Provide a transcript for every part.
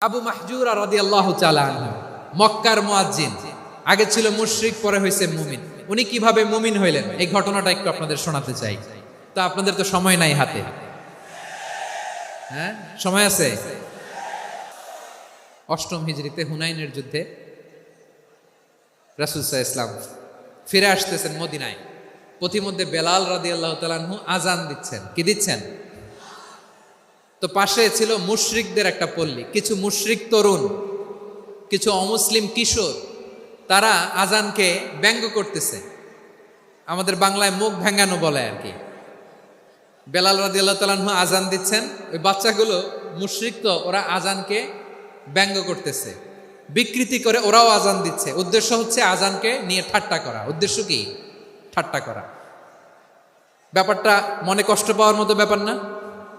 আবু মাহজুর রাদি আল্লাহ চালান মক্কার মুয়াজ্জিন। আগে ছিল মুশরিক, পরে হয়েছে মুমিন। উনি কীভাবে মুমিন হইলেন? এই ঘটনাটা একটু আপনাদের শোনাতে চাই। তো আপনাদের তো সময় নাই হাতে। হ্যাঁ? সময় আছে? অষ্টম হিজড়িতে হুনাইনের যুদ্ধে রাসুলসাহ ইসলাম ফিরে আসতেছেন মদিনায়। পথিমধ্যে বেলাল রাদি আল্লাহ তালানহু আজান দিচ্ছেন। কি দিচ্ছেন? তো পাশে ছিল মুশরিকদের একটা পল্লী, কিছু মুশরিক তরুণ, কিছু অমুসলিম কিশোর, তারা আজানকে ব্যঙ্গ করতেছে। আমাদের বাংলায় মুখ ভেঙ্গানো বলে আর কি। বেলাল রাদি আল্লাহ আজান দিচ্ছেন, ওই বাচ্চাগুলো মুশরিক তো, ওরা আজানকে ব্যঙ্গ করতেছে। বিকৃতি করে ওরাও আজান দিচ্ছে। উদ্দেশ্য হচ্ছে আজানকে নিয়ে ঠাট্টা করা। উদ্দেশ্য কি? ঠাট্টা করা। ব্যাপারটা মনে কষ্ট পাওয়ার মতো ব্যাপার না?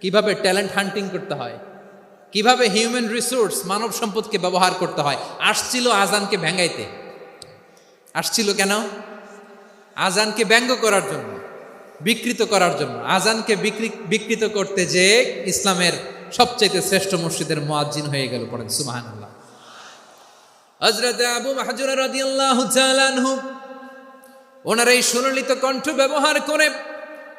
কীভাবে ট্যালেন্ট হান্টিং করতে হয়, কীভাবে হিউম্যান রিসোর্স মানব সম্পদকে ব্যবহার করতে হয়, আসছিল আজানকে ভেঙ্গাইতে। আসছিল কেন? আজানকে ব্যঙ্গ করার জন্য, বিকৃত করার জন্য। আজানকে বিকৃ- বিকৃত করতে যে ইসলামের সবচাইতে শ্রেষ্ঠ মসজিদের মুয়াজ্জিন হয়ে গেল পড়েন আনহু, ওনার এই সুললিত কণ্ঠ ব্যবহার করে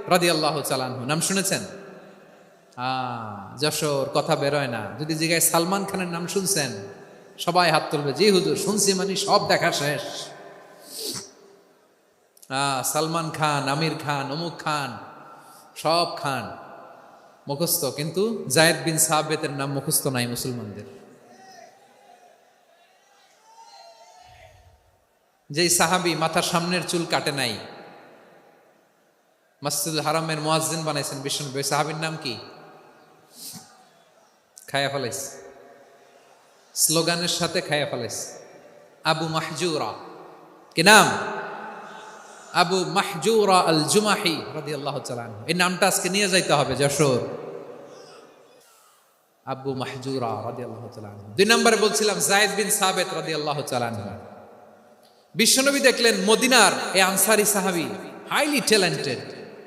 সাবেত রাদিয়াল্লাহু চালানহু নাম শুনেছেন? যশোর, কথা বেরোয় না। যদি জিগায় সালমান খানের নাম শুনছেন, সবাই হাত তুলবে। জি হুজুর, শুনছি মানে সব দেখা শেষ। সালমান খান, আমির খান, অমুক খান, সব খান মুখস্থ। কিন্তু জায়েদ বিন সাবেতের নাম মুখস্থ নাই মুসলমানদের। যেই সাহাবি মাথার সামনের চুল কাটে নাই মসজিদুল হারামের মোয়াজ্জিন বানাইছেন বিষ্ণু ওই সাহাবির নাম কি? খায়া ফেলাইস স্লোগানের সাথে খায়া ফেলাইস আবু মাহজুরা। কি নাম? আবু মাহজুরা আল জুমাহি রাদি আল্লাহ চালান এই নামটা আজকে নিয়ে যাইতে হবে যশোর। আবু মাহজুরা রাদি আল্লাহ চালান দুই নম্বরে বলছিলাম, জায়দ বিন সাবেত রাদি আল্লাহ চালান বিশ্বনবী দেখলেন মদিনার এই আনসারি সাহাবি হাইলি ট্যালেন্টেড।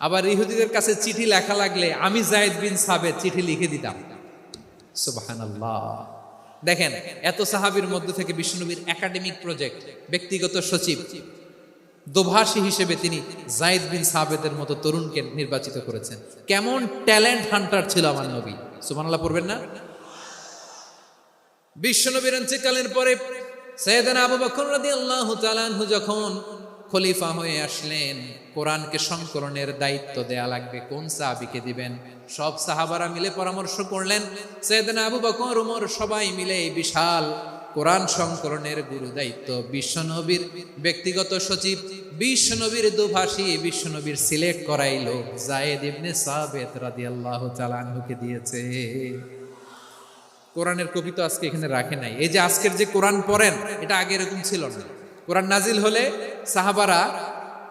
আবার ইহুদিদের কাছে চিঠি লেখা লাগলে আমি জায়েদ বিন সাবেদ চিঠি লিখে দিতাম। সুবহানাল্লাহ। দেখেন, এত সাহাবীর মধ্যে থেকে বিষ্ণুনবীর একাডেমিক প্রজেক্ট, ব্যক্তিগত সচিব, দোভাষী হিসেবে তিনি জায়েদ বিন সাবেদের মতো তরুণকে নির্বাচিত করেছেন। কেমন ট্যালেন্ট হান্টার ছিল আমার নবী। সুবহানাল্লাহ পড়বেন না? বিশ্বনবীর অঞ্চলকালের পরে সৈয়দানা আবু বকর রাদিয়াল্লাহু তাআলা যখন খলিফা হয়ে আসলেন কোরআনকে সংকলনের দায়িত্ব দেয়া লাগবে। কোন সাহাবীকে দিবেন? সব সাহাবারা মিলে পরামর্শ করলেন, সৈয়দানা আবু বকর ওমর সবাই মিলে এই বিশাল কোরআন সংকলনের গুরু দায়িত্ব। বিশ্বনবীর ব্যক্তিগত সচিব বিশ্বনবীর দুভাষী বিশ্বনবীর সিলেক্ট করাই লোক। জায়েদ ইবনে সাবেত রাদিয়াল্লাহু তাআলা আনহুকে দিয়েছে। কোরআনের কপি তো আজকে এখানে রাখে নাই। এই যে আজকের যে কোরআন পড়েন, এটা আগে এরকম ছিল না। কোরআন নাজিল হলে সাহাবারা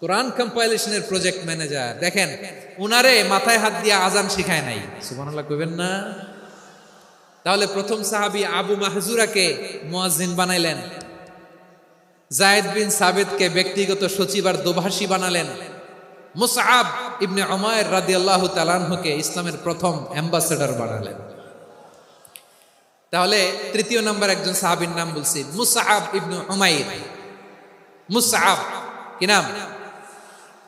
কোরআন কম্পাইলেশনের প্রজেক্ট ম্যানেজার। দেখেন, উনারে মাথায় হাত দিয়ে আজান শিখায় নাই। সুবহানাল্লাহ কইবেন না? তাহলে প্রথম সাহাবী আবু মাহজুরাকে মুয়াজ্জিন বানাইলেন। জায়েদ বিন সাবেদকে ব্যক্তিগত সচিব আর দোভাষী বানালেন। মুসআব ইবনে উমায়ের রাদিয়াল্লাহু তাআলাকে ইসলামের প্রথম অ্যাম্বাসেডর বানালেন। তাহলে তৃতীয় নাম্বার একজন সাহাবীর নাম বলছি, মুসআব ইবনে উমাইর। মুসআব, কি নাম?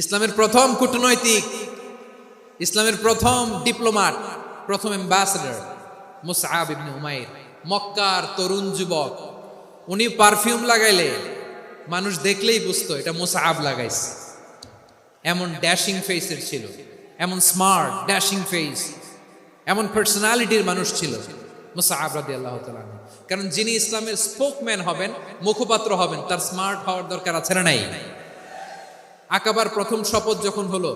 ইসলামের প্রথম কূটনৈতিক, ইসলামের প্রথম ডিপ্লোমাট, প্রথম অ্যাম্বাসেডর মুসাহাব উমাইর, মক্কার তরুণ যুবক। উনি পারফিউম লাগাইলে মানুষ দেখলেই বুঝতো এটা মুসাহাব লাগাইছে। এমন ড্যাশিং ফেসের ছিল, এমন স্মার্ট ড্যাশিং ফেস এমন পার্সোনালিটির মানুষ ছিল মুসাহাব রাদি আল্লাহ কারণ যিনি ইসলামের স্পোকম্যান হবেন, মুখপাত্র হবেন, তার স্মার্ট হওয়ার দরকার আছে না নাই? আকাবার প্রথম শপথ যখন হলো,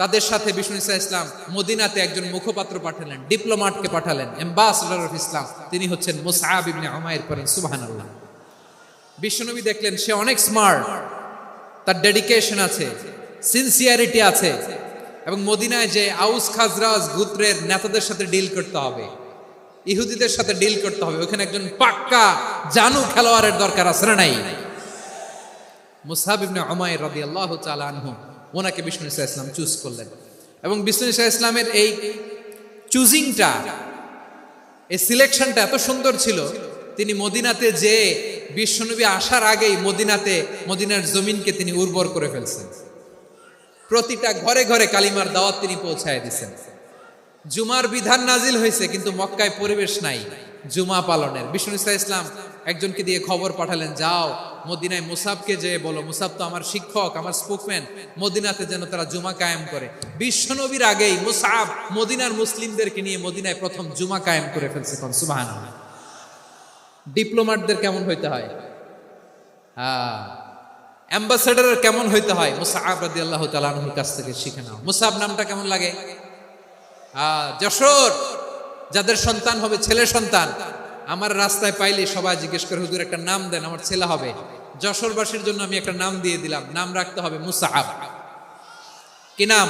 তাদের সাথে বিষ্ণু ইসা ইসলাম মদিনাতে একজন মুখপাত্র পাঠালেন, ডিপ্লোমাটকে পাঠালেন অ্যাম্বাসডার অফ ইসলাম তিনি হচ্ছেন মুসাহাব ইবনে উমাইর পরেন সুবহানাল্লাহ। বিশ্বনবী দেখলেন সে অনেক স্মার্ট তার ডেডিকেশন আছে সিনসিয়ারিটি আছে, এবং মদিনায় যে আউস খাজরাজ গুত্রের নেতাদের সাথে ডিল করতে হবে, ইহুদিদের সাথে ডিল করতে হবে, ওখানে একজন পাক্কা জানু খেলোয়াড়ের দরকার আছে না নাই? মুসাহাব উমাইর রাদিয়াল্লাহু তাআলা আনহু, ওনাকে বিষ্ণু ইসা ইসলাম চুজ করলেন। এবং বিষ্ণু ইসা ইসলামের এই চুজিংটা এই সিলেকশনটা এত সুন্দর ছিল, তিনি মদিনাতে যে বিশ্বনবী আসার আগেই মদিনাতে, মদিনার জমিনকে তিনি উর্বর করে ফেলছেন। প্রতিটা ঘরে ঘরে কালিমার দাওয়াত তিনি পৌঁছায় দিছেন। জুমার বিধান নাজিল হয়েছে, কিন্তু মক্কায় পরিবেশ নাই, জুমা পালনের। বিষ্ণু ইসলাম একজনকে দিয়ে খবর পাঠালেন যাও মদিনায় মুসাবকে যে বলো মুসাব তো আমার শিক্ষক আমার স্পোকম্যান মদিনাতে যেন তারা জুমা কায়েম করে। বিশ্বনবীর আগেই মুসাব মদিনার মুসলিমদেরকে নিয়ে মদিনায় প্রথম জুমা কায়েম করে ফেলছে কোন সুবাহান ডিপ্লোমাটদের কেমন হইতে হয়? হ্যাঁ অ্যাম্বাসেডারের কেমন হইতে হয়? মুসাহাব রাদি আল্লাহ তালাহুর কাছ থেকে শিখে নাও। মুসাব নামটা কেমন লাগে? আহ, যশোর যাদের সন্তান হবে ছেলে সন্তান। আমার রাস্তায় পাইলে সবাই জিজ্ঞেস করে, হুজুর, একটা নাম দেন, আমার ছেলে হবে। যশোরবাসীর জন্য আমি একটা নাম দিয়ে দিলাম, নাম রাখতে হবে মুসাহাব কি নাম?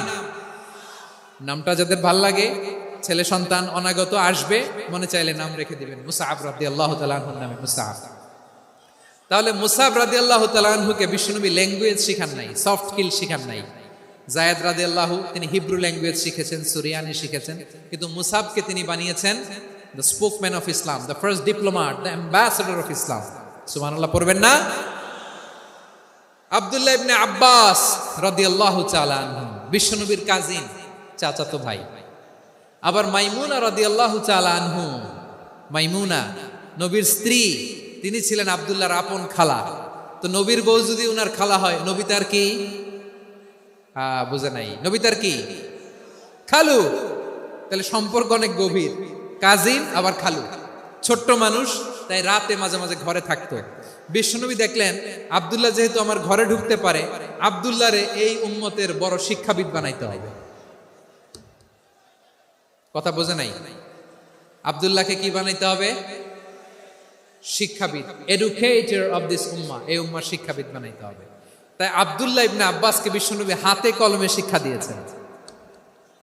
নামটা যাদের ভালো লাগে, ছেলে সন্তান অনাগত আসবে, মনে চাইলে নাম রেখে দিবেন। মুসাহাব রাদি আল্লাহ তালাহুর নামে মুসাহাব তাহলে মুসাব রাদি আল্লাহ তালাহুকে বিষ্ণুনবী ল্যাঙ্গুয়েজ শিখান নাই সফট স্কিল শিখান নাই। জায়দ রাদি আল্লাহ তিনি হিব্রু ল্যাঙ্গুয়েজ শিখেছেন, সুরিয়ানি শিখেছেন, কিন্তু মুসাবকে তিনি বানিয়েছেন the spokesman of Islam the first diplomat the ambassador of Islam সুমান আল্লাহ পড়বেন না? আবদুল্লাহ ইবনে আব্বাস রাদি আল্লাহ চালানহু বিশ্বনবীর কাজিন চাচাতো ভাই। আবার মাইমুনা রাদি আল্লাহ চালানহু মাইমুনা, নবীর স্ত্রী, তিনি ছিলেন আবদুল্লাহর আপন খালা। তো নবীর বউ যদি উনার খালা হয়, নবী তার কি? বুঝে নাই। নবী তার কি? খালু। তাহলে সম্পর্ক অনেক গভীর। কাজিন, আবার খালু। ছোট্ট মানুষ, তাই রাতে মাঝে মাঝে ঘরে থাকতো। বিশ্বনবী দেখলেন, আবদুল্লাহ যেহেতু আমার ঘরে ঢুকতে পারে, আবদুল্লাহরে এই উম্মতের বড় শিক্ষাবিদ বানাইতে হবে। কথা বোঝে নাই? আবদুল্লাহকে কি বানাইতে হবে? শিক্ষাবিদ। এডুকেটর অফ দিস উম্মা, এই উম্মার শিক্ষাবিদ বানাইতে হবে। তাই আবদুল্লাহ ইবনে আব্বাসকে বিশ্বনবী হাতে কলমে শিক্ষা দিয়েছেন।